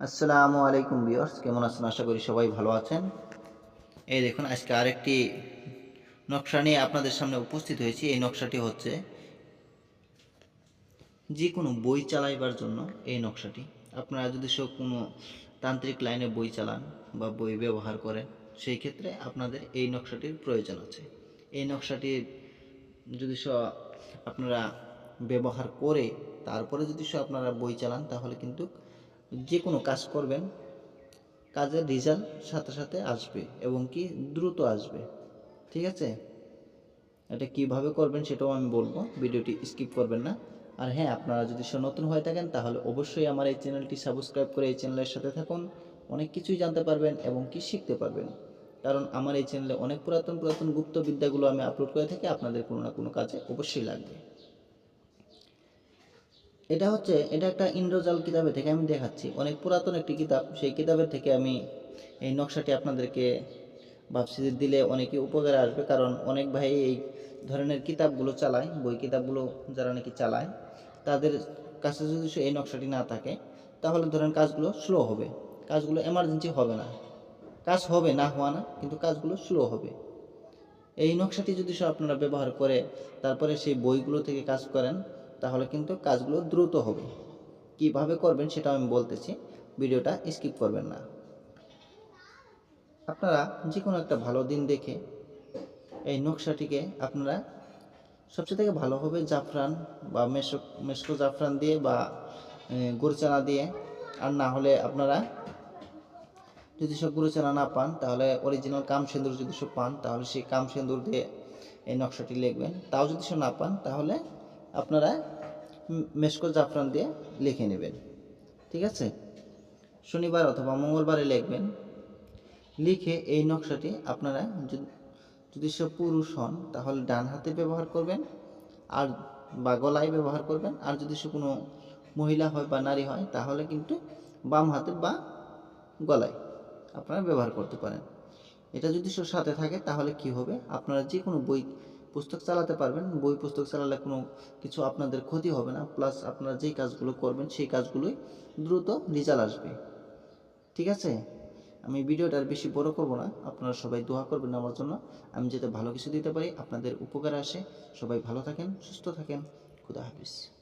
আসসালামু আলাইকুম বিয়ার্স কেমন আছেন? আশা করি সবাই ভালো আছেন। এই দেখুন, আজকে আরেকটি নকশা নিয়ে আপনাদের সামনে উপস্থিত হয়েছি। এই নকশাটি হচ্ছে যে কোনো বই চালাইবার জন্য এই নকশাটি। আপনারা যদি সব কোনো তান্ত্রিক লাইনে বই চালান বা বই ব্যবহার করেন, সেই ক্ষেত্রে আপনাদের এই নকশাটির প্রয়োজন আছে। এই নকশাটির যদি স আপনারা ব্যবহার করে, তারপরে যদি স আপনারা বই চালান, তাহলে কিন্তু যে কোনো কাজ করবেন, কাজের রেজাল্ট সাথে সাথে আসবে এবং কি দ্রুত আসবে। ঠিক আছে? এটা কীভাবে করবেন সেটাও আমি বলব, ভিডিওটি স্কিপ করবেন না। আর হ্যাঁ আপনারা যদি নতুন হয়ে থাকেন, তাহলে অবশ্যই আমার এই চ্যানেলটি সাবস্ক্রাইব করে এই চ্যানেলের সাথে থাকুন। অনেক কিছুই জানতে পারবেন এবং কি শিখতে পারবেন। কারণ আমার এই চ্যানেলে অনেক পুরাতন পুরাতন গুপ্ত বিদ্যাগুলো আমি আপলোড করে থাকি, আপনাদের কোনো না কোনো কাজে অবশ্যই লাগবে। এটা হচ্ছে, এটা একটা ইন্দ্রজাল কিতাবে থেকে আমি দেখাচ্ছি। অনেক পুরাতন একটি কিতাব। সেই কিতাবের থেকে আমি এই নকশাটি আপনাদেরকে ভাবছি দিলে অনেকে উপকারে আসবে। কারণ অনেক ভাই এই ধরনের কিতাবগুলো চালায়, বই কিতাবগুলো যারা নাকি চালায়, তাদের কাছে যদি এই নকশাটি না থাকে, তাহলে ধরেন কাজগুলো স্লো হবে। কাজগুলো এমার্জেন্সি হবে না। কাজ হবে না হওয়া না, কিন্তু কাজগুলো স্লো হবে। এই নকশাটি যদি সব আপনারা ব্যবহার করে, তারপরে সেই বইগুলো থেকে কাজ করেন তাহলে কিন্তু কাজগুলো দ্রুত হবে। কীভাবে করবেন সেটা আমি বলতেছি, ভিডিওটা স্কিপ করবেন না। আপনারা যে কোনো একটা ভালো দিন দেখে এই নকশাটিকে আপনারা সবচেয়ে থেকে ভালো হবে জাফরান বা মেশো মেশকো জাফরান দিয়ে বা গুরচানা দিয়ে। আর না হলে আপনারা যদি সব গুরুচানা না পান, তাহলে অরিজিনাল কাম সেন্দুর যদি সব পান, তাহলে সেই কাম সেন্দুর দিয়ে এই নকশাটি লিখবেন। তাও যদি সব না পান, তাহলে আপনারা মেশকো জাফরান দিয়ে লিখে নেবেন। ঠিক আছে? শনিবার অথবা মঙ্গলবারে লিখবেন। লিখে এই নকশাটি আপনারা যদি সব পুরুষ হন, তাহলে ডান হাতে ব্যবহার করবেন আর, বা গলায় ব্যবহার করবেন। আর যদি সে কোনো মহিলা হয় বা নারী হয়, তাহলে কিন্তু বাম হাতে বা গলায় আপনারা ব্যবহার করতে পারেন। এটা যদি সে সাথে থাকে, তাহলে কি হবে? আপনারা যে কোনো বই পুস্তক চালাতে পারবেন, বই পুস্তক চালালে কোনো কিছু আপনাদের ক্ষতি হবে না প্লাস আপনারা যেই কাজগুলো করবেন সেই কাজগুলোই দ্রুত রেজাল্ট আসবে। ঠিক আছে? আমি ভিডিওটা আর বেশি বড় করব না, আপনারা সবাই দোয়া করবেন আমার জন্য। আমি যাতে ভালো কিছু দিতে পারি, আপনাদের উপকার আসে। সবাই ভালো থাকেন, সুস্থ থাকেন। খুদা হাফিজ।